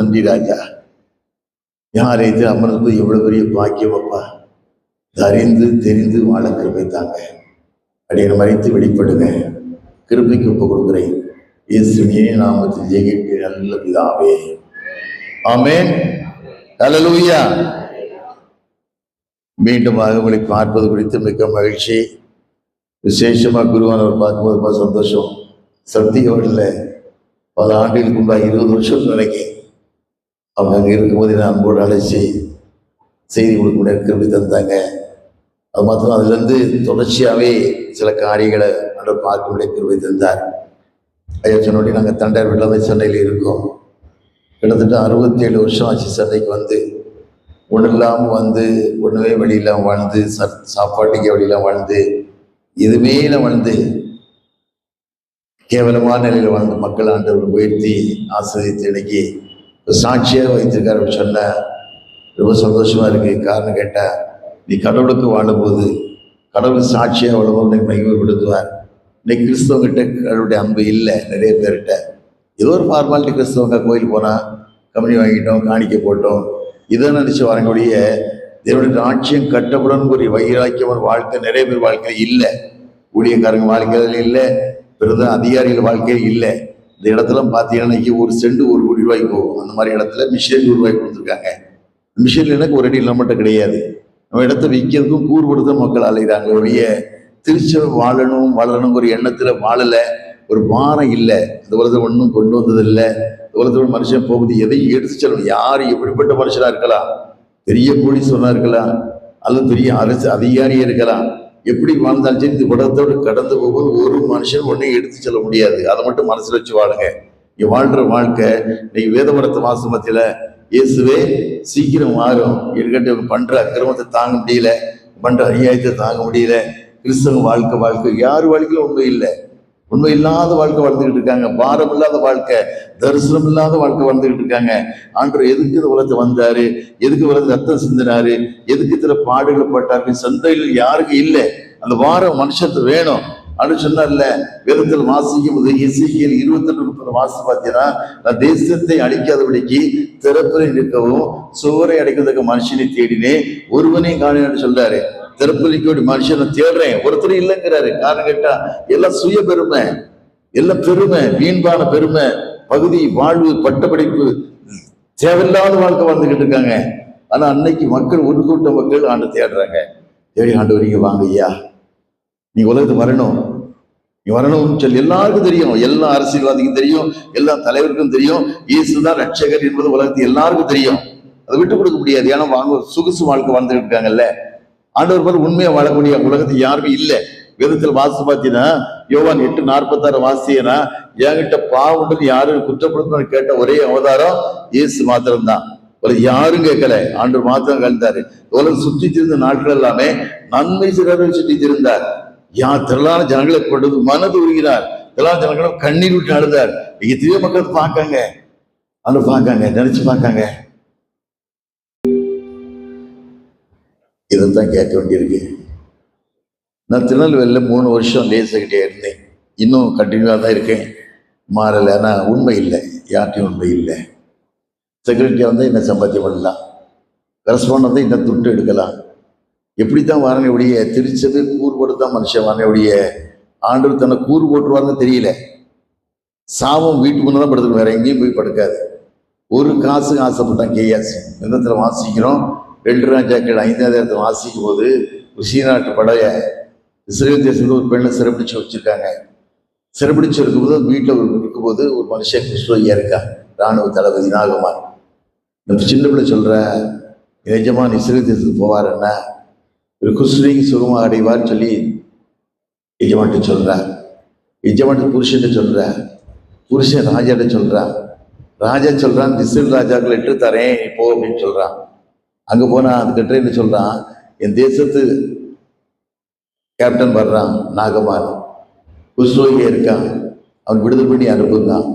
நன்றி ராஜா. யாரை இது அமர்ந்து எவ்வளவு பெரிய பாக்கியம் அப்பா? அறிந்து தெரிந்து வாழ கிருபை தாங்க அப்படின்னு மறைத்து வெளிப்படுங்க. கிருபைக்கு ஒப்பு கொடுக்குறேன். இயேசுவினே நாமத்தில் ஜெயிக்க நல்ல பிதாவே. ஆமென். ஹalleluya. மீண்டுமாக உங்களை பார்ப்பது குறித்து மிக்க மகிழ்ச்சி. விசேஷமாக குருவானவர் பார்க்கும்போது ரொம்ப சந்தோஷம். சக்தி அவர்களில் பல ஆண்டுகளுக்கு முன்பாக இருபது வருஷம் நினைக்கிறேன். அவங்க அங்கே இருக்கும்போது நான் அன்போடு அழைச்சி செய்தி கொடுக்க கிருபி தந்தாங்க. அது மாத்திரம் அதுலேருந்து தொடர்ச்சியாகவே சில காரியங்களை ஆண்டவர் பார்க்க கருவி தந்தார். ஐயா சொன்னோடி நாங்கள் தண்டார் வீட்டில் வந்து சென்னையில் இருக்கோம். கிட்டத்தட்ட அறுபத்தேழு வருஷம் ஆச்சு சென்னைக்கு வந்து. ஒன்றும் இல்லாமல் வந்து ஒன்றுமே வழியெல்லாம் வாழ்ந்து ச சாப்பாட்டுக்கே வழியெல்லாம் வாழ்ந்து எதுவுமே வாழ்ந்து கேவலமான நிலையில் வாழ்ந்த மக்கள் ஆண்டவர் உயர்த்தி ஆசிரியத்து இன்னைக்கு சாட்சியாக வைத்திருக்காரு அப்படின்னு சொன்ன ரொம்ப சந்தோஷமா இருக்கு. காரணம் கேட்டால் நீ கடவுளுக்கு வாழும்போது கடவுள் சாட்சியாக வாழும்போது இன்னைக்கு மகிமைப்படுத்துவார். இன்னைக்கு கிறிஸ்தவங்கிட்ட கடவுளுடைய அன்பு இல்லை நிறைய பேர்கிட்ட. ஏதோ ஒரு ஃபார்மாலிட்டி கிறிஸ்தவங்க கோயில் போனால் கம்பெனி வாங்கிட்டோம் காணிக்க போட்டோம். இதை நினச்சி வரக்கூடிய தேவனுடைய ராட்சியம் கட்டப்படும் ஒரு வைராக்கியமான வாழ்க்கை நிறைய பேர் வாழ்க்கை இல்லை. ஊழியக்காரங்க வாழ்க்கையில் இல்லை பெருதான் அதிகாரிகள் வாழ்க்கையில் இல்லை. இந்த இடத்துல பார்த்தீங்கன்னா இன்னைக்கு ஒரு செண்டு ஒரு கோடி ரூபாய்க்கு போகும் அந்த மாதிரி இடத்துல மிஷின் உருவாக்கி கொடுத்துருக்காங்க. மிஷின் எனக்கு ஒரு அடி நம்மகிட்ட கிடையாது. நம்ம இடத்த விற்கிறதுக்கும் கூறுபடுத்த மக்கள் அலைகிறாங்க ஒழிய திருச்சி வாழணும் வாழணும் ஒரு எண்ணத்தில் வாழலை ஒரு பாரம் இல்லை. இந்த உலகத்தில் ஒன்றும் கொண்டு வந்தது இல்லை இந்த உலகத்தில் மனுஷன் போகுது எதையும் எடுத்து செல்லணும். யார் எப்படிப்பட்ட மனுஷனாக இருக்கலாம்? பெரிய கோடீஸ்வரனா இருக்கலாம். அல்லது பெரிய அரசு அதிகாரியாக இருக்கலாம். எப்படி வாழ்ந்தாலும் சரி இந்த உலகத்தோடு கடந்து போகும்போது ஒரு மனுஷன் ஒன்றையும் எடுத்து செல்ல முடியாது. அதை மட்டும் மனசில் வச்சு வாழுங்க. நீ வாழ்ற வாழ்க்கை இன்னைக்கு வேதமரத்து மத்தியில் இயேசுவே சீக்கிரம் மாறும் இருக்கட்டும் இவங்க பண்ற அக்கிரமத்தை தாங்க முடியல. பண்ற அநியாயத்தை தாங்க முடியல. கிறிஸ்தவ வாழ்க்கை வாழ்க்கை யார் வாழ்க்கையிலும் உண்மை இல்லை. உண்மை இல்லாத வாழ்க்கை வாழ்ந்துகிட்டு இருக்காங்க. பாரம் இல்லாத வாழ்க்கை தரிசனம் இல்லாத வாழ்க்கை வாழ்ந்துகிட்டு இருக்காங்க. ஆண்டு எதுக்கு இந்த உலகத்தை வந்தாரு? எதுக்கு உலகத்தை ரத்தம் சிந்தினாரு? எதுக்கு இத்தனை பாடுகள் பட்டாரு? சந்தையில் யாருக்கு இல்லை. அந்த வாரம் மனுஷத்து வேணும். அப்படின்னு சொன்னார்ல வேதத்தில் வாசிக்கும் போது இசைக்கியல் இருபத்தி ரெண்டு முப்பது வாசி பார்த்தீங்கன்னா நான் தேசத்தை அழிக்காதபடிக்கு திறப்பில் நிற்கவும் சுவரை அடைக்கிறதுக்கு மனுஷனை தேடினே ஒருவனையும் காணினு சொல்றாரு. திறப்பலிக்கோடி மனுஷனை தேடுறேன். ஒருத்தர் இல்லைங்கிறாரு. காரணம் கேட்டா எல்லாம் சுய பெருமை. எல்லாம் பெருமை. வீண்பான பெருமை. பகுதி வாழ்வு பட்டப்படிப்பு தேவையில்லாத வாழ்க்கை வாழ்ந்துகிட்டு இருக்காங்க. ஆனா அன்னைக்கு மக்கள் ஒரு கூட்ட மக்கள் ஆண்டு தேடுறாங்க. தேடி ஆண்டு வரீங்க வாங்க ஐயா நீ உலகத்துக்கு வரணும். வரணும்னு சொல்லி எல்லாருக்கும் தெரியும். எல்லா அரசியல்வாதிக்கும் தெரியும். எல்லா தலைவருக்கும் தெரியும். இயேசுதான் ரட்சகர் என்பது உலகத்துக்கு எல்லாருக்கும் தெரியும். அதை விட்டு கொடுக்க முடியாது. ஏன்னா வாங்க சொகுசு வாழ்க்கை வாழ்ந்துட்டு இருக்காங்கல்ல. ஆண்டவர் போல உண்மையா வாழக்கூடிய உலகத்துக்கு யாருமே இல்லை. வேதத்தில் வாசி பார்த்தீங்கன்னா யோவான் எட்டு நாற்பத்தாறு வாசியனா என்கிட்ட பாவம்ன்றது யாரும் குற்றப்படுத்தணும்னு கேட்ட ஒரே அவதாரம் இயேசு மாத்திரம்தான். ஒரு யாரும் கேட்கல. ஆண்டவர் மாத்திரம் கழிந்தாரு. உலகம் சுற்றி திருந்த நாட்கள் எல்லாமே நன்மை சிறர்கள் சுற்றி திருந்தார். யார் திரளான ஜனங்களை கொண்டது? மனது உருகினார். திரளான ஜனங்களும் கண்ணீர் விட்டு அழுதார். எத்தனையோ மக்கள் பார்க்காங்க. அதை பார்க்காங்க. நினைச்சு பார்க்காங்க. இதைத்தான் கேட்க வேண்டியிருக்கு. நான் திருநெல்வேலியில் மூணு வருஷம் லேசுகிட்டே இருந்தேன். இன்னும் கண்டினியூவாக தான் இருக்கேன். மாறலை. ஆனால் உண்மை இல்லை. யார்ட்டையும் உண்மை இல்லை. செக்ரட்டரியாக வந்தால் என்ன சம்பாத்தியம் பண்ணலாம்? கரஸ்பாண்ட் தான் இன்னும் துட்டு எடுக்கலாம்? எப்படி தான் வரனே ஒழிய திருச்சது கூறு போட்டு தான் மனுஷன் வரனே உடைய ஆண்டவர் தன்னை கூறு போட்டுருவாருன்னு தெரியல. சாபம் வீட்டு முன்னே தான் படுத்துக்கும் வேற எங்கேயும் போய் படுக்காது. ஒரு காசு ஆசைப்பட்டான் கேயாசி. விதத்தில் வாசிக்கிறோம். ரெண்டு ராஜாக்கள் ஐந்தாவது இடத்துல வாசிக்கும் போது ஒரு சீனாட்டு படைய இஸ்ரேல் தேசத்தில் ஒரு பெண்ணை சிறப்பிடிச்சு வச்சுருக்காங்க. சிறப்பிடிச்சு இருக்கும்போது வீட்டில் ஒரு இருக்கும்போது ஒரு மனுஷன் கிறிஸ்துவையா இருக்கா? ராணுவ தளபதி நாகமான். இந்த சின்ன பிள்ளை சொல்கிற எஜமான் இஸ்ரேல் தேசத்துக்கு போவாருன்னா ஒரு குஸ்ரீக்கு சுகமாக அடைவார் சொல்லி எஜமான்ட்டு சொல்கிறார் எஜமான்ட்டு புருஷன்ட்டு சொல்கிறார் புருஷன் ராஜாட்ட சொல்கிறான் ராஜா சொல்கிறான் திசில் ராஜாக்கள் எட்டு தரேன் நீ போ அப்படின்னு சொல்கிறான் அங்கே போனால் அதுக்கிட்ட என்ன சொல்கிறான் என் தேசத்து கேப்டன் வர்றான் நாகமான் குஸ்ரோகி இருக்கான். அவன் விடுதலை பண்ணி அனுப்புந்தான்.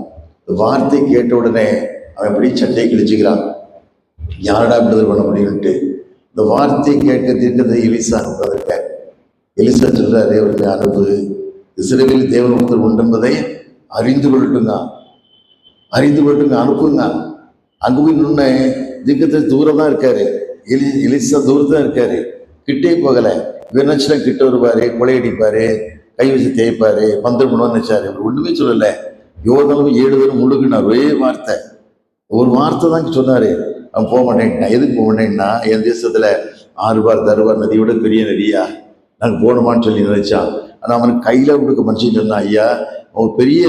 வார்த்தை கேட்ட உடனே அவன் எப்படி சட்டையை கிழிச்சுக்கிறான். யாரடா விடுதலை பண்ண முடியும்ட்டு இந்த வார்த்தையை கேட்க தீர்க்கதை எலிசா என்பதற்க. எலிசா சொல்றாரு அவருக்கு அனுப்பு இஸ்ரேலில் தேவன் ஒருத்தர் உண்டென்பதை அறிந்து கொள்ளட்டுங்க அறிந்து கொள்ளட்டுங்க அனுப்புங்க அங்கே போய் நின்று திக்கத்தில் தூரம் தான் இருக்காரு. எலி எலிசா தூரத்தான் இருக்காரு. கிட்டே போகலை. இவர் கிட்ட வருவார் கொலையடிப்பார் கை வச்சு தேய்ப்பார் பந்தல் பண்ணுவான்னு நினைச்சாரு ஒன்றுமே சொல்லலை. சொல்லல ஏழு பேரும் முழுகினார் ஒரே வார்த்தை. ஒரு வார்த்தை தான் சொன்னார். அவன் போக மாட்டேன்ட்டான் எதுக்கு போக மாட்டேன்னா என் தேசத்தில் ஆறுபார் தருவார் நதியோட பெரிய நதியா? நாங்கள் போகணுமான்னு சொல்லி நினைச்சான். ஆனால் அவனுக்கு கையில் கொடுக்க மனுஷன் சொன்னான் ஐயா அவன் பெரிய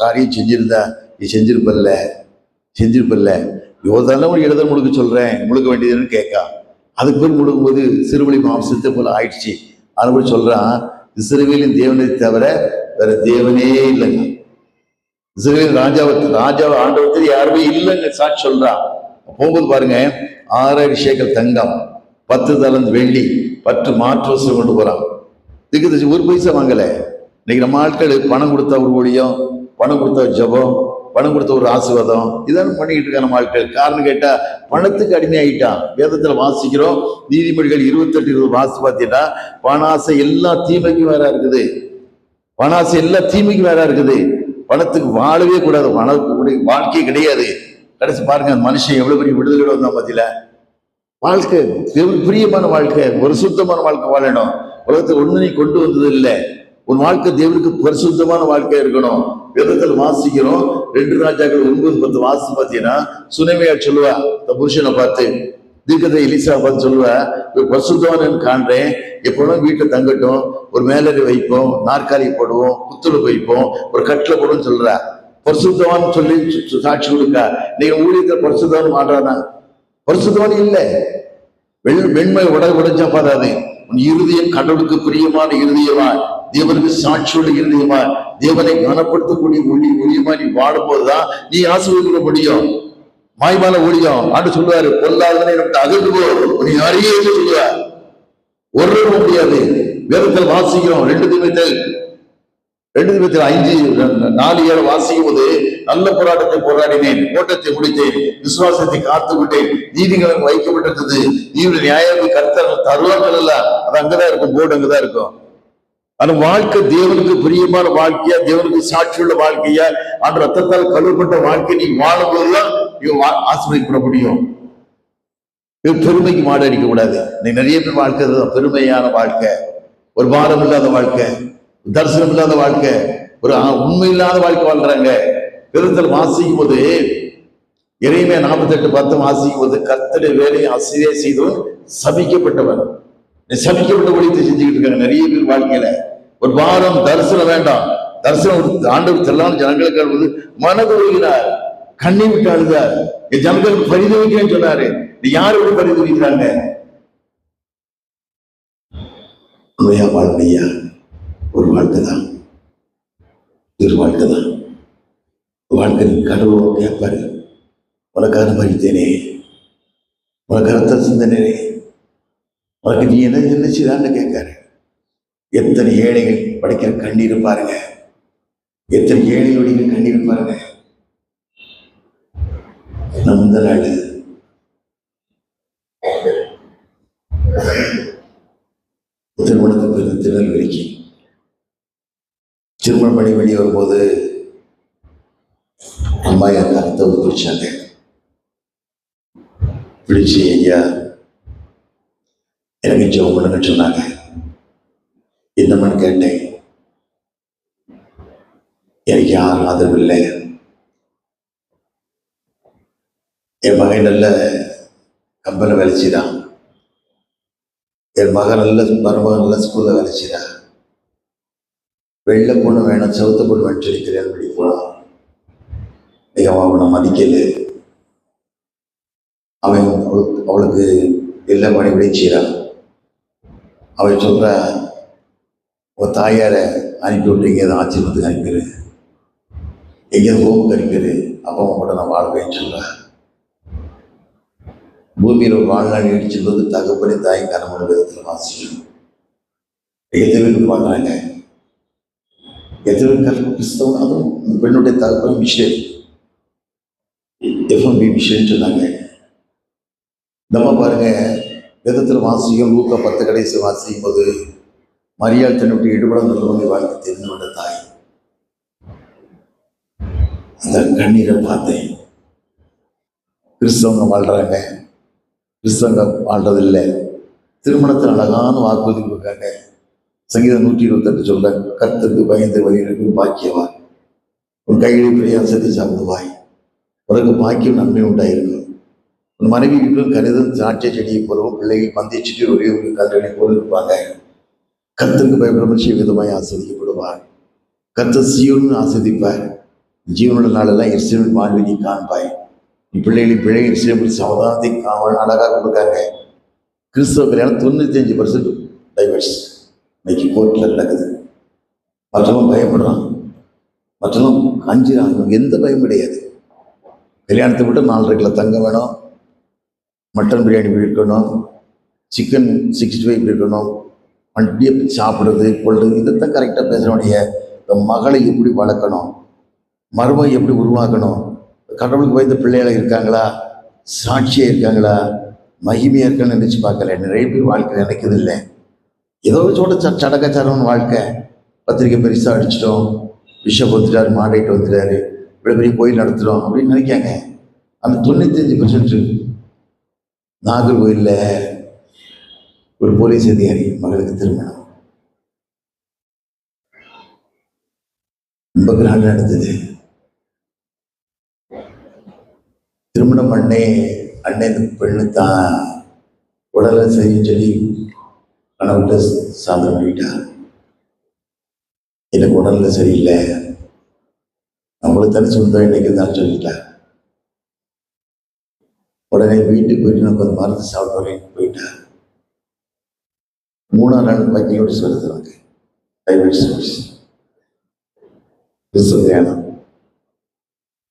காரியம் செஞ்சிருந்தா நீ செஞ்சிருப்பல்ல செஞ்சிருப்பல்ல. யோதான ஒரு இடத்த முழுக்க சொல்கிறேன் முழுக்க வேண்டியதுன்னு கேட்கா அதுக்கு பேர் முழுக்கும்போது சிறுவழி மாம்சத்தை போல ஆயிடுச்சு. அதனால சொல்கிறான் இஸ்ரவேலின் தேவனை தவிர வேற தேவனே இல்லைங்க. இஸ்ரவேல் ராஜாவை ராஜாவை ஆண்டவத்தில் யாருமே இல்லைங்க சாட்சி சொல்கிறான் போகும்போது பாருங்க ஆறாயிரம் ஷேக்கல் தங்கம் பத்து தலந்து வெள்ளி பத்து மாற்று கொண்டு போகிறான் திக்கு திசை ஒரு பைசா வாங்கலை. இன்னைக்கு நம்ம ஆட்கள் பணம் கொடுத்த ஒரு ஊழியம் பணம் கொடுத்த ஜபம் ஜெபம் பணம் கொடுத்த ஒரு ஆசீர்வாதம் இதான் பண்ணிக்கிட்டு இருக்க நம்ம ஆட்கள். காரணம் கேட்டால் பணத்துக்கு அடிமையாயிட்டான். வேதத்தில் வாசிக்கிறோம் நீதிமொழிகள் இருபத்தெட்டு இருபது வாசி பார்த்தீங்கன்னா பணாசை எல்லா தீமைக்கும் வேற இருக்குது. பணாசை எல்லா தீமைக்கும் வேற இருக்குது. பணத்துக்கு வாழவே கூடாது. பணம் வாழ்க்கையே கிடையாது. கடைசி பாருங்க அந்த மனுஷன் எவ்வளவு பெரிய விடுதலை வந்தா மத்தியில வாழ்க்கை பிரியமான வாழ்க்கை ஒரு சுத்தமான வாழ்க்கை வாழணும். உலகத்தை ஒண்ணு நீ கொண்டு வந்தது இல்லை. உன் வாழ்க்கை தேவனுக்கு பரிசுத்தமான வாழ்க்கை இருக்கணும். வேதத்தில் வாசிக்கிறோம் ரெண்டு ராஜாக்கள் ஒன்பது பத்து வாசி பார்த்தீங்கன்னா சுனைமையா சொல்லுவா இந்த புருஷனை பார்த்து தீர்க்கதை எலிசா பார்த்து சொல்லுவா இவர் பரிசுத்தவான் காண்றேன். எப்போனா வீட்டில் தங்கட்டும் ஒரு மேலறை வைப்போம் நாற்காலி போடுவோம் புத்துழு வைப்போம் ஒரு கட்டில போடுவோம்னு சொல்றா. பரிசுத்தவான் சொல்லி சு- சாட்சி கொடுக்கா. நீங்க ஊழியத்தை பரிசுத்தவன் மாட்டானா பரிசுத்தவன் இல்லை. வெண் வெண்மை உட உடைஞ்சா பாராது உன் இருதயம் கடவுளுக்கு பிரியமான இருதயமா? தேவனுக்கு சாட்சியோட இருதயமா? தேவனை கனப்படுத்தக்கூடிய ஒளி ஒளியமா நீ வாழும்போதுதான் நீ ஆசீர்வதிக்க முடியும். மாய்மான ஊழியம். ஆண்டு சொல்லுவாரு பொல்லாதனை நமக்கு அகற்றுவோ நீ அறியே சொல்லுவார். ஒரு முடியாது. வேதத்தில் வாசிக்கிறோம் ரெண்டு தினத்தில் ரெண்டு தினத்தில் ஐந்து நாலு ஏழு வாசிக்கும் போது நல்ல போராட்டத்தை போராடினேன். ஓட்டத்தை முடித்தேன். விசுவாசத்தை காத்து விட்டேன். நீதிகளும் வைக்கப்பட்டிருந்தது. நீதி நியாயம் கருத்தர்கள் தருவார்கள் அல்ல. அது அங்கதான் இருக்கும் போர்டு அங்கதான் இருக்கும். அந்த வாழ்க்கை தேவனுக்கு பிரியமான வாழ்க்கையா தேவனுக்கு சாட்சியுள்ள வாழ்க்கையா? அந்த ரத்தத்தால் கழுவப்பட்ட வாழ்க்கை நீ வாழும்போதுதான் நீ வா- முடியும் பெருமைக்கு மாடு அடிக்க கூடாது நிறைய பேர் வாழ்க்கை பெருமையான வாழ்க்கை. ஒரு பாரம் இல்லாத வாழ்க்கை. தரிசனம் இல்லாத வாழ்க்கை. ஒரு உண்மை இல்லாத வாழ்க்கை வாழ்றாங்க. பெருந்தல் வாசிக்கும் போது இறையுமே நாற்பத்தெட்டு பத்து வாசிக்கும் போது கத்தடை வேலையை ஆசிரியை செய்தவன் சபிக்கப்பட்டவன் நீ சபிக்கப்பட்ட ஒழித்து செஞ்சுக்கிட்டு இருக்காங்க நிறைய பேர் வாழ்க்கையில. ஒரு வாரம் தரிசனம் வேண்டாம். தரிசனம் ஒரு ஆண்டவர் தெல்லான ஜனங்களுக்கு அழுவது மனது ஒழுகினார் கண்ணி விட்டு அழுதார். என் ஜனங்களுக்கு பரிதவிக்கிறேன்னு சொன்னாரு. நீ யாரை விட பரிதவிக்கிறாங்க? உண்மையா வாழ்க்கையா? ஒரு வாழ்க்கை தான். ஒரு வாழ்க்கை தான். வாழ்க்கை கடவுளோ கேட்பாரு உனக்கு மறித்தேனே உனக்கு அர்த்த சிந்தனே உனக்கு நீ என்ன என்ன செய்தான்னு கேட்காரு. எத்தனை ஏழைகள் படைக்கிற கண்ணீர் பாருங்க. எத்தனை ஏழைகளுடைய கண்ணீர் பாருங்க. நம்ம நாடு நாள். திருமணத்துக்கு பிறகு திருநெல்வேலிக்கு. திருமணம் பண்ணி வெளியே வரும்போது அம்மா என் கருத்தை பிடிச்சாங்க பிடிச்சி ஐயா எனக்கு ஜெபம் பண்ணுங்க சொன்னாங்க. என்னமன்னு கேட்டேன். எனக்கு யாரும் ஆதரவு இல்லை. என் மகன் நல்ல கம்பெனி வேலை செய்தான் என் மகன் நல்ல மருமகன் நல்ல ஸ்கூலில் வேலை செய்தான் வெள்ளை பொண்ணு வேணும் செவத்த பொண்ணு வேணும் சொல்லி கல்யாணம் பண்ணி போனான் ஐயா அவனை மதிக்கல. அவன் அவளுக்கு அவளுக்கு எல்லா பணிகளையும் செய்கிறான். அவன் சொல்ற உன் தாயாரை அனுப்பி விட்டு எங்கேயாவது ஆச்சரியத்துக்கு அனுப்பிடு எங்கேயாவது ஹோமுக்கு அனுப்பிடு அப்பா அம்மா கூட நான் வாழ்வேன்னு சொல்கிறேன் பூமியில் ஒரு வாழ்நாள் நீடிச்சுள்ளது தகப்பனே தாய் கனமன விதத்தில் வாசிக்கணும் எங்கள் பேர் பார்க்குறாங்க. எத்தனை பேர் கிறிஸ்தவன் அதுவும் இந்த பெண்ணுடைய தகப்பன் மிஷன். எஃப்எம்பி மிஷன் சொன்னாங்க. நம்ம பாருங்க வேதத்தில் வாசிக்கும் ஊக்க பத்து கடைசி வாசிக்கும் போது மரியாள் தன்னுடைய ஈடுபடம் நல்லவங்க வாழ்க்கை தெரிந்து கொண்ட தாய். அந்த கண்ணீரை பார்த்தேன். கிறிஸ்தவங்க வாழ்கிறாங்க கிறிஸ்தவங்க வாழ்றதில்லை. திருமணத்தில் அழகான வாக்குறுதி கொடுக்காங்க சங்கீதம் நூற்றி இருபத்தெட்டு சொல்ற கர்த்தருக்கு பயந்து வழியிற்கு பாக்கியவா உன் கையிலே பிரயாசத்தை சாப்பிடுவாய் உனக்கு பாக்கியம் நன்மை உண்டாயிருக்கும். உன் மனைவி வீட்டிலும் கணிதம் திராட்சை செடியை போலவும் பிள்ளைகள் பந்தய செடி ஒரே ஒரு கல்வனை போல இருப்பாங்க. கர்த்தருக்கு பயப்படும் விதமாய் ஆசிரியப்படுவார் கர்த்தர் சீயோன்னு ஆசிரிப்பார் ஜீவனோட நாளெல்லாம் எரிசலின் வாழ்வை காண்பாய். நீ பிள்ளைகளின் பிள்ளை எரிசலின் சமாதானத்தை காவல் அழகாக கொடுக்காங்க. கிறிஸ்தவ கல்யாணம் தொண்ணூத்தி அஞ்சு பர்சன்ட் டைவர்ஸ் கோர்ட்டில் நடக்குது. மற்றவன் பயப்படுறான். மற்றவன் அஞ்சுறாங்க எந்த பயம் கிடையாது. கல்யாணத்தை விட்டு நாலரை கிலோ தங்கம் வேணும். மட்டன் பிரியாணி இப்படி இருக்கணும்? சிக்கன் சிக்ஸ்டி ஃபைவ் இப்படி இருக்கணும்? வண்டியை சாப்பிட்றது கொள்றது இதைத்தான் கரெக்டாக பேசுகிறோடைய மகளை எப்படி வளர்க்கணும்? மருமை எப்படி உருவாக்கணும்? கடவுளுக்கு பயந்த பிள்ளைகளை இருக்காங்களா? சாட்சியாக இருக்காங்களா? மகிமையாக இருக்கான்னு நினச்சி பார்க்கல. நிறைய பேர் வாழ்க்கை நினைக்கிறது இல்லை ஏதோ சோட ச சடக்காச்சாரம்னு வாழ்க்கை. பத்திரிக்கை பெருசாக அடிச்சிட்டோம். பிஷப் வந்துட்டாரு மாடிட்டு வந்துட்டாரு இவ்வளோ பெரிய கோயில் நடத்துகிறோம் அப்படின்னு நினைக்காங்க. அந்த தொண்ணூத்தஞ்சு பர்சன்ட் நாகர்கோயிலில் ஒரு போலீஸ் அதிகாரி மகளுக்கு திருமணம். ரொம்ப கிராண்ட் நடந்தது. திருமணம் அண்ணே அண்ணன் இந்த பெண்ணு தான் உடலை சரின்னு சொல்லி கணவன்கிட்ட சாதனம் பண்ணிட்டார் எனக்கு உடல்ல சரியில்லை. நம்மளுக்கு தானே சொந்தம் இன்னைக்கு தான் சொல்லிட்டேன். உடனே வீட்டுக்கு போயிட்டு நான் கொஞ்சம் மருந்து சாப்பிட்டு வரேன் போயிட்டேன் மூணாம் நாள் பைக்கிலோடு சொல்லுது எனக்கு டைவர்ஸ்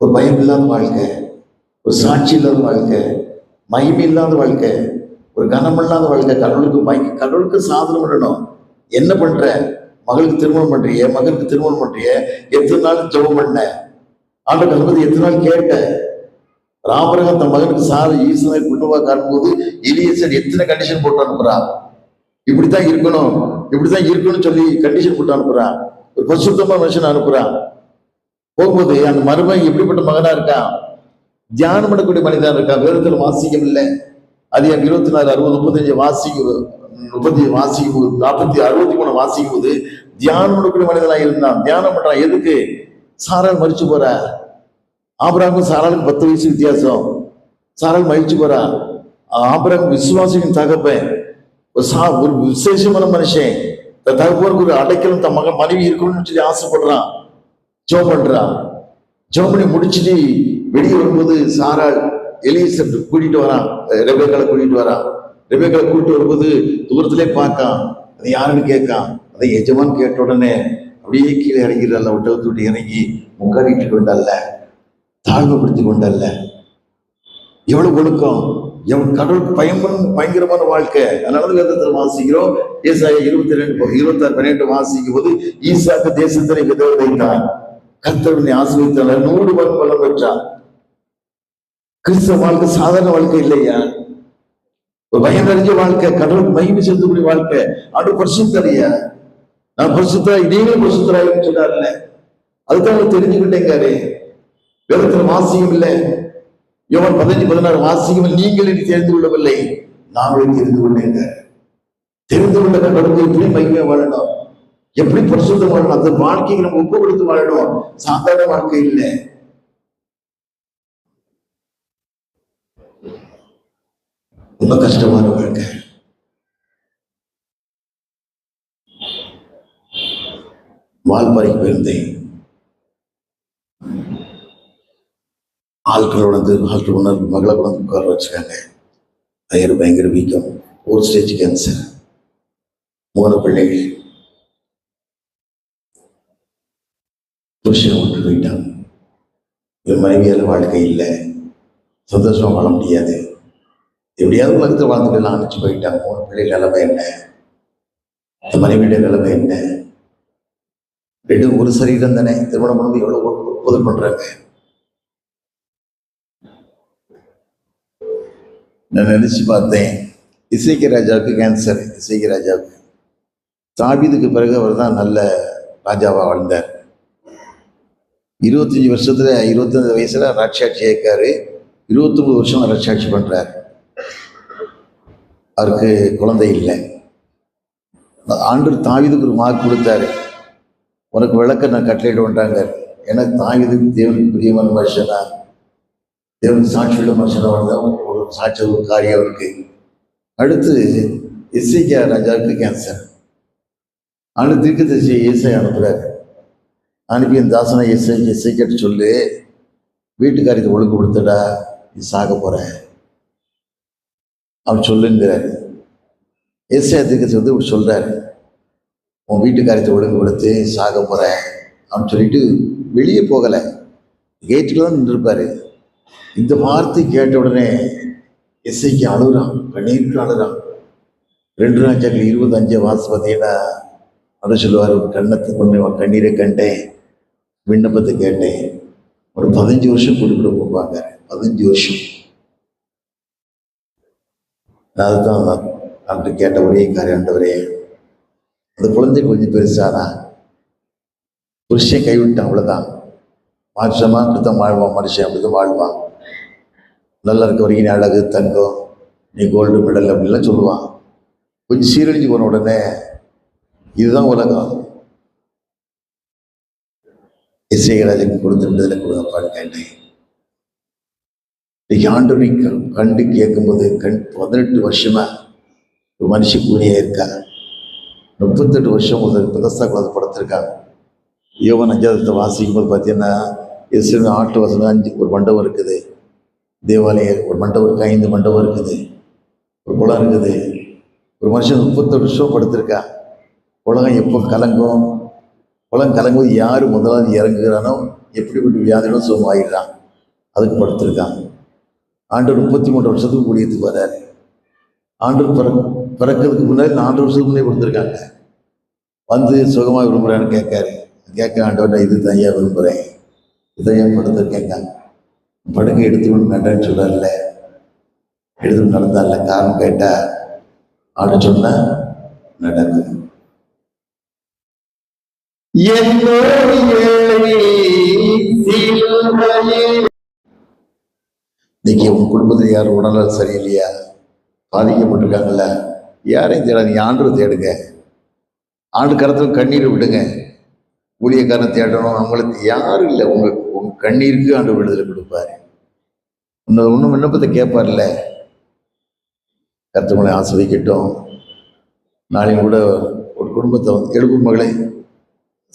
ஒரு பயம் இல்லாத வாழ்க்கை ஒரு சாட்சி இல்லாத வாழ்க்கை மகிமை இல்லாத வாழ்க்கை. ஒரு கனமில்லாத வாழ்க்கை கடவுளுக்கு வாங்கி கடவுளுக்கு சாதனம் விடணும் என்ன பண்ற? மகளுக்கு திருமணம் பண்றிய மகனுக்கு திருமணம் பண்றிய எத்தனை நாள் ஜெபம் பண்ண? ஆண்டு கல்பதி எத்தனை நாள் கேட்ட ராமரகம் தன் மகனுக்கு சாத ஈசனை குண்டுவா காணும்போது இலியசன் எத்தனை கண்டிஷன் போட்டு அனுப்புறான் இப்படித்தான் இருக்கணும். இப்படித்தான் இருக்கணும்னு சொல்லி கண்டிஷன் போட்டு அனுப்புறான் ஒரு பரிசுத்தமா மனுஷன் அனுப்புறான் போகும்போது அந்த மருமகன் எப்படிப்பட்ட மகனா இருக்கான் தியானம் பண்ணக்கூடிய மனிதன் இருக்கான் வேதத்துல வாசிக்கம் இல்லை அது இருபத்தி நாலு அறுபது முப்பத்தஞ்சு வாசிக்கும் முப்பத்தி வாசிக்கும் போது நாற்பத்தி அறுபத்தி மூணு வாசிக்கும் போது தியானம் பண்ணக்கூடிய மனிதனாக இருந்தான். தியானம் பண்றான். எதுக்கு? சாரால் மறிச்சு போற. ஆபராமும் சாராளுக்கு பத்து வயசு வித்தியாசம். சாரால் மறிச்சு போறா. ஆபராம் விசுவாசிக்கும் தகப்பன். ஒரு சா ஒரு விசேஷமான மனுஷன். தன் தகப்பனுக்கு ஒரு அடைக்கலம் தன் மகன் மனைவி இருக்கணும்னு சொல்லி ஆசைப்படுறான். ஜோம் பண்றான். ஜோம் பண்ணி முடிச்சுட்டு வெளியே வரும்போது சாராள் எலிசப் கூட்டிட்டு வரான் ரெபேக்களை கூட்டிட்டு வரான் ரெபேக்களை கூட்டிட்டு வரும்போது தூரத்திலே பார்க்கான் அது யாருன்னு கேட்கான் அதை எஜமான் கேட்ட உடனே அப்படியே கீழே இறங்கிறாள் ஒட்டகத்தை விட்டு இறங்கி முக்காடிட்டு கொண்டல்ல தாழ்வுபடுத்தி கொண்டல்ல. எவ்வளவு ஒழுக்கம் எவன் கடவுள் பயன்படும் பயங்கரமான வாழ்க்கை. அதனால வேதத்தில் வாசிக்கிறோம் ஏசாய இருபத்தி ரெண்டு இருபத்தாறு பன்னெண்டு வாசிக்கும் போது ஈசாக்கு தேசத்தினை விதவை வைத்தான். கர்த்தவனை ஆசிரியத்தாளர் நூறு மண் பலம் பெற்றான் கிறிஸ்தவ வாழ்க்கை சாதாரண வாழ்க்கை இல்லையா? ஒரு பயம் நிறைஞ்ச வாழ்க்கை கடவுள் மகிமை செலுத்தக்கூடிய வாழ்க்கை அது பரிசுத்தரையா நான் பரிசுத்தரா நீங்களும் பரிசுத்தராயின்னு சொன்னார்ல. அதுதான் தெரிஞ்சுக்கிட்டேங்காரு வேதத்துல வாசியம் இல்லை. யோவன் பதினஞ்சு பதினாறு வாசியம் நீங்கள் இனி தெரிந்து கொள்ளவில்லை. நாங்களும் தெரிந்து கொண்டேங்க தெரிந்து கொண்ட கடவுளுக்கு எப்படி மகிமையா வாழணும்? எப்படி பரிசுத்தம் வாழணும்? அந்த வாழ்க்கைக்கு நம்ம ஒப்பு கொடுத்து வாழணும். சாதாரண வாழ்க்கை இல்லை. ரொம்ப கஷ்டமான வாழ்க்கை. வால்பாறைக்கு போயிருந்தேன். ஆட்களோட உணர்ந்து ஆட்கள் உணர்ந்து மகளை கொண்டு உட்கார வச்சுக்காங்க வயிறு பயங்கர வீக்கம். ஒரு ஸ்டேஜ் கேன்சர் மூணு பிள்ளைகள். புருஷன் விட்டு போயிட்டான். என் மனைவியால் வாழ்க்கை இல்லை. சந்தோஷமா வாழ முடியாது. எப்படியாவது உலகத்தில் வாழ்ந்துக்கலாம் அனுப்பிச்சு போயிட்டான் மூணு பிள்ளை நிலைமை என்ன? இந்த மனைவியுடைய நிலைமை என்ன? ரெண்டு ஒரு சரீரம் தானே. திருமணம் பண்ணது எவ்வளோ ஒப்புதல் பண்றாங்க? நான் நினச்சி பார்த்தேன். இசைக்கு ராஜாவுக்கு கேன்சர் இசைக்கு ராஜாவுக்கு. தாபீதுக்கு பிறகு அவர் தான் நல்ல ராஜாவாக வாழ்ந்தார். இருபத்தஞ்சி வருஷத்துல இருபத்தஞ்சு வயசில் ராட்சாட்சி இருக்காரு இருபத்தொம்பது வருஷம் ராட்சாட்சி பண்ணுறார் அவருக்கு குழந்தை இல்லை. ஆண்டு தாவிதுக்கு ஒரு மார்க் கொடுத்தாரு. உனக்கு விளக்க நான் கட்டளையிடுவேன்றாங்க ஏன்னா தாவிதுக்கு தேவனுக்கு பிரியமான மனுஷனா தேவனுக்கு சாட்சியுள்ள மனுஷனா வாழ்ந்தான் ஒரு சாட்சி ஒரு காரியம் இருக்கு அடுத்து இசைக்கா ராஜாவுக்கு கேன்சர் ஆண்டு தீர்க்க தரிசியை இசை அனுப்புறாரு. அனுப்பி என் தாசனை இசை இசைக்கிட்ட சொல்லு வீட்டுக்காரிக்கு ஒழுங்கு கொடுத்துடா நீ சாக போகிறேன் அவர் சொல்லுங்கிறார். ஏசியா தீர்க்கதரிசி வந்து இப்படி சொல்றாரு. உன் வீட்டுக்காரத்தை ஒழுங்கு கொடுத்து சாக போகிறேன் அப்படின்னு சொல்லிட்டு வெளியே போகலை. கேட்டுக்குள்ள தான் நின்றுருப்பாரு இந்த வார்த்தை கேட்ட உடனே எஸ்ஐக்கு அழுகுறான் கண்ணீருக்கு அழுகிறான் ரெண்டு நாட்கள் இருபது அஞ்சு மாதம் பார்த்தீங்கன்னா அதை சொல்லுவார் ஒரு கண்ணத்தை கொண்டு கண்ணீரை கண்டேன் விண்ணப்பத்தை கேட்டேன். ஒரு பதினஞ்சு வருஷம் கொடுக்கிட போவாங்க பதினஞ்சு வருஷம். நான் அதுதான் நான் அவர்கிட்ட கேட்ட ஒரே காரியம் ஆண்டவரே. அந்த குழந்தை கொஞ்சம் பெருசானா? புருஷன் கைவிட்டான் அவ்வளோதான் மாற்றமாக அப்படி தான் வாழ்வான் மனுஷன் அப்படி தான் வாழ்வான். நல்லா இருக்க வரைக்கும் நீ அழகு தங்கம் நீ கோல்டு மெடல் அப்படிலாம் சொல்லுவான். கொஞ்சம் சீரழிஞ்சு போன உடனே இதுதான் உலகம். இசைகராஜன் கொடுத்து விடுதலை கொடுங்கப்பான்னு கேட்டேன் இன்னைக்கு ஆண்டவரை கண்டு கேட்கும்போது கண் பதினெட்டு வருஷமா ஒரு மனுஷ கூலியாக இருக்கா? முப்பத்தெட்டு வருஷம் முதல் பிரதஸ்தா குழந்தை படுத்திருக்காங்க யோகன் அஞ்சாதத்தை வாசிக்கும் போது பார்த்தீங்கன்னா இயேசுவின் ஆட்டு வசனம் அஞ்சு ஒரு மண்டபம் இருக்குது. தேவாலயம் ஒரு மண்டபம் இருக்குது ஐந்து மண்டபம் இருக்குது. ஒரு குளம் இருக்குது. ஒரு மனுஷன் முப்பத்தெட்டு வருஷம் படுத்திருக்கா? உலகம் எப்போ கலங்கும்? உலகம் கலங்கும்போது யார் முதலாவது இறங்குகிறானோ எப்படிப்பட்ட வியாதிகளும் சுகமாயிடுறான் அதுக்கு படுத்திருக்கான். ஆண்டு முப்பத்தி மூன்று வருஷத்துக்கு கூடியதுக்கு வரார் ஆண்டு பிற பிறக்கிறதுக்கு முன்னாடி நாலு வருஷத்துக்கு முன்னே கொடுத்துருக்காங்க. வந்து சுகமாக விரும்புகிறான்னு கேட்காரு. கேட்க ஆண்டவர் இது இது ஏன் விரும்புகிறேன் இதை ஏன் படுத்து கேட்காங்க. படுக்கை எடுத்துக்கொண்டு நடன்னு சொல்லல எடுத்து நடந்தால காரணம் கேட்டால் ஆண்டு சொன்ன நடக்கும் என்னோட ஏழை சிலுவையில் இன்னைக்கு உன் குடும்பத்தில் யாரும் உடல்நலம் சரியில்லையா? பாதிக்கப்பட்டிருக்காங்கல்ல? யாரையும் தேடாதீங்க. ஆண்டு தேடுங்க. ஆண்டு கரத்தில் கண்ணீர் விடுங்க. ஊழியக்காரன் தேடணும். அவங்களுக்கு யாரும் இல்லை. உங்க உங்க கண்ணீருக்கு ஆண்டு விடுதலை கொடுப்பாரு. இன்னும் இன்னும் விண்ணப்பத்தை கேட்பார்ல கருத்துக்களை ஆஸ்வதிக்கட்டும். நாளையும் கூட ஒரு குடும்பத்தை வந்து எழுப்பும் மகளை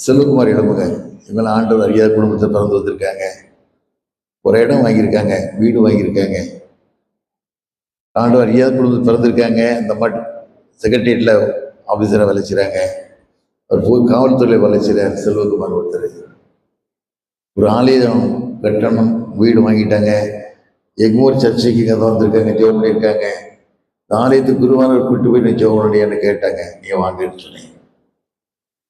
செல்வகுமார் எழுப்புங்க. இவங்களாம் ஆண்டவர் அறியாத குடும்பத்தை பிறந்து வந்திருக்காங்க. ஒரு இடம் வாங்கியிருக்காங்க வீடு வாங்கியிருக்காங்க. ஆண்டவர் ஐயா கொடுத்து பிறந்திருக்காங்க இந்த மாதிரி செக்ரட்டரியேட்டில் ஆஃபீஸராக வேலை செய்கிறாங்க அவர் போய் காவல்துறையில் வேலை செய்கிறார் செல்வகுமார் ஒருத்தர். ஒரு ஆலயம் கட்டணம் வீடு வாங்கிட்டாங்க. எக்மோர் சர்ச்சைக்கு இங்கே தான் வந்திருக்காங்க ஜெபம் பண்ணியிருக்காங்க. இந்த ஆலயத்துக்கு குருவானர் கூட்டு போய் நான் ஜெபம் பண்ணியான்னு கேட்டாங்க நீ வாங்கன்னு சொன்னேன்.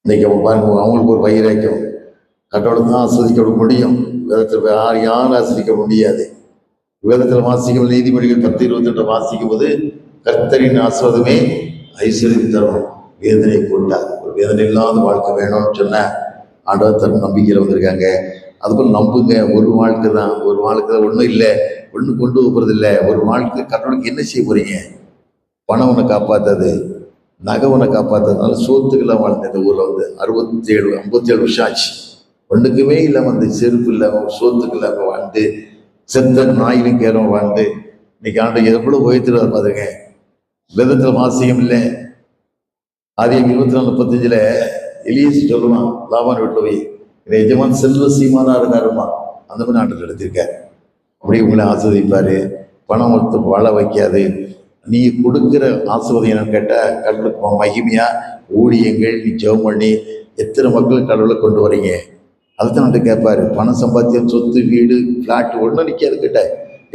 இன்னைக்கு அவங்க பாருங்க அவங்களுக்கு ஒரு வைராக்கியம் கட்டோட தான் ஆஸ்வதிக்க முடியும். வேதத்தில் யார் யாரும் வாசிக்க முடியாது. வேதத்தில் வாசிக்கும் நீதிமொழிகள் பத்து இருபத்தெட்டு வாசிக்கும் போது கர்த்தரின் ஆஸ்வாதமே ஐஸ்வர்யம் தரும். வேதனை கொண்டார் ஒரு வேதனை இல்லாத வாழ்க்கை வேணும்னு சொன்ன ஆண்டவர் தரும் நம்பிக்கையில் வந்திருக்காங்க. அதுபோல் நம்புங்க ஒரு வாழ்க்கை தான். ஒரு வாழ்க்கை தான். ஒன்றும் இல்லை. ஒன்றும் கொண்டு போகிறது இல்லை. ஒரு வாழ்க்கை கடவுளுக்கு என்ன செய்ய போகிறீங்க பணம் உன்னை காப்பாற்றாது நகை உன்னை காப்பாத்ததுனால சோத்துக்கெல்லாம் வாழ்ந்தேன் இந்த ஊரில் வந்து அறுபத்தி ஏழு ஐம்பத்தி ஏழு வருஷம் ஆச்சு. ஒன்றுக்குமே இல்லாமல் அந்த செருப்பு இல்லாமல் சோத்துக்கு இல்லாமல் வாழ்ந்து செத்த நாயிலும் கேரம் வாழ்ந்து இன்னைக்கு ஆண்டு எவ்வளோ உயர்த்துறாரு பாருங்க. வேதத்தில் மாசியம் இல்லை. ஆதியம் இருபத்தி நாலு முப்பத்தஞ்சில் எலியஸ் சொல்லுவான் லாபான் வீட்டில் போய் இதை எஜமான் செல்வ சீமானா இருந்தாருமா? அந்த மாதிரி ஆண்டு எடுத்திருக்கேன் அப்படியே உங்களை ஆஸ்வதிப்பாரு பணம் ஒருத்த வாழ வைக்காது. நீ கொடுக்குற ஆசிரியம் என்னன்னு கேட்டால் கடவுளுக்கு மகிமையாக ஊழியங்கள் நீ ஜெபம் பண்ணி எத்தனை மக்கள் கடவுளை கொண்டு வரீங்க? அதுதான் வந்து கேட்பாரு. பணம் சம்பாத்தியம் சொத்து வீடு ஃப்ளாட் ஒன்றும் நிற்காது கிட்ட.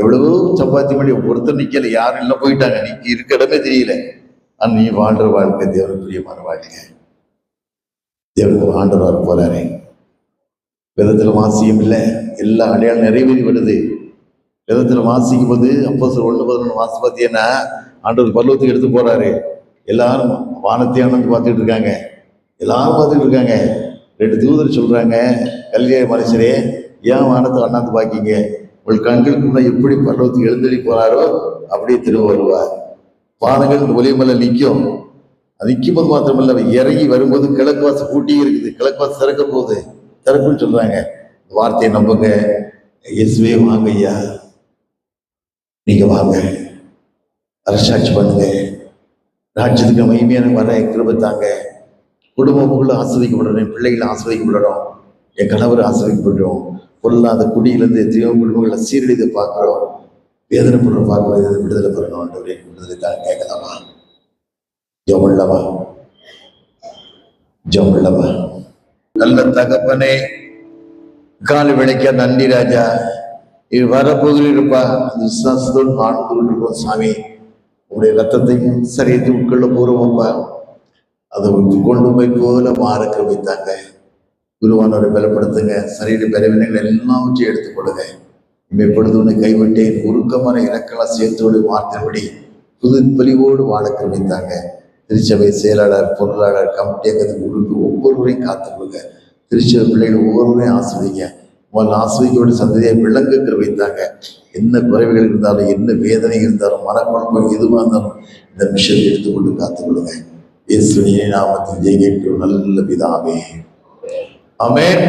எவ்வளவோ சம்பாத்தியம் பண்ணி ஒருத்தர் நிற்கல யாரும் இல்லை போயிட்டாங்க. நீ இருக்க இடமே தெரியல. ஆனால் நீ வாழ்ற வாழ்க்கை தேவன் பிரியமான வாழ்க்கை. தேவன் ஆண்டவர் வர போறாரு. விதத்தில் வாசியம் இல்லை. எல்லா அடையாளம் நிறைவேறி வருது. விதத்தில் வாசிக்கும் போது அப்போ சார் ஒன்று பதினொன்று வாசி பார்த்தீங்கன்னா ஆண்டவர் பருவத்துக்கு எடுத்து போறாரு. எல்லாரும் வானத்தை பார்த்துட்டு இருக்காங்க. எல்லாரும் பார்த்துட்டு இருக்காங்க. ரெண்டு தூதர் சொல்கிறாங்க கல்யாண மனுஷரே ஏன் வானத்தை அண்ணாந்து பாக்கிங்க? உங்கள் கண்களுக்கு முன்னாடி எப்படி பர்வத்துக்கு எழுந்தள்ளி போறாரோ அப்படியே திரும்ப வருவார் பாதங்கள் இந்த ஒலிமலை நிற்கும். அது நிற்கும் போது மாத்திரமல்ல இறங்கி வரும்போது கிழக்கு வாசம் கூட்டியே இருக்குது. கிழக்கு வாசம் திறக்க போகுது திறக்குன்னு சொல்கிறாங்க வார்த்தையை நம்புங்க. இயேசுவே வாங்க ஐயா. நீங்கள் வாங்க. அரசாட்சி பண்ணுங்க. ராஜ்யத்துக்கு மகிமையான வர கிருபத்தாங்க தாங்க குடும்பமுக்குள்ள பிள்ளைகளை என் என் கணவர் ஆஸ்வதிக்கப்படணும் பொருளாத குடியிலிருந்து எத்தனையோ குடும்பங்களை சீரழிதை பார்க்குறோம் வேதனைப்படுற பார்க்குறோம் இதை விடுதலை பெறணும் ஆண்டவரே விடுதலை தான் கேட்கலாமா? ஜோமுள்ளவா ஜோமுள்ளவா நல்ல தகப்பனே கால் விளைக்க நன்றி ராஜா. இது வரப்போதில் இருப்பா. விசுவாசத்தோடு வாழ்ந்து கொண்டிருக்கோம் சாமி. உங்களுடைய ரத்தத்தையும் சரியத்தை உட்கொள்ள போகிறோம்ப்பா அதை கொண்டு போய் போல மாற வைத்தாங்க. குருவானவரை பலப்படுத்துங்க. சரீர பலவீனங்கள் எல்லாவற்றையும் எடுத்துக்கொள்ளுங்க இப்பொழுது ஒன்று கைவிட்டேன். உருக்கமான இறக்கலாம் சேர்த்தோடு வார்த்தைப்படி புது பொலிவோடு வாழ வைத்தாங்க. திருச்சபை செயலாளர் பொருளாளர் கமிட்டி அங்கத்துக்கு குருக்கு ஒவ்வொருவரையும் காத்துக்கொள்ளுங்க திருச்சபை பிள்ளைகள் ஒவ்வொருவரையும் ஆசிரியங்க உங்கள் ஆஸ்வதிக்கோட சந்ததியை விளங்குக்கிற வைத்தாங்க. என்ன குறைவுகள் இருந்தாலும் என்ன வேதனை இருந்தாலும் மனக்குழப்பம் எதுவாக இருந்தாலும் இந்த மிஷன் எடுத்துக்கொண்டு காத்துக்கொள்ளுங்க இயேசுவின் நாமத்தில் ஜெயிக்க நல்ல பிதாவே. அமேன்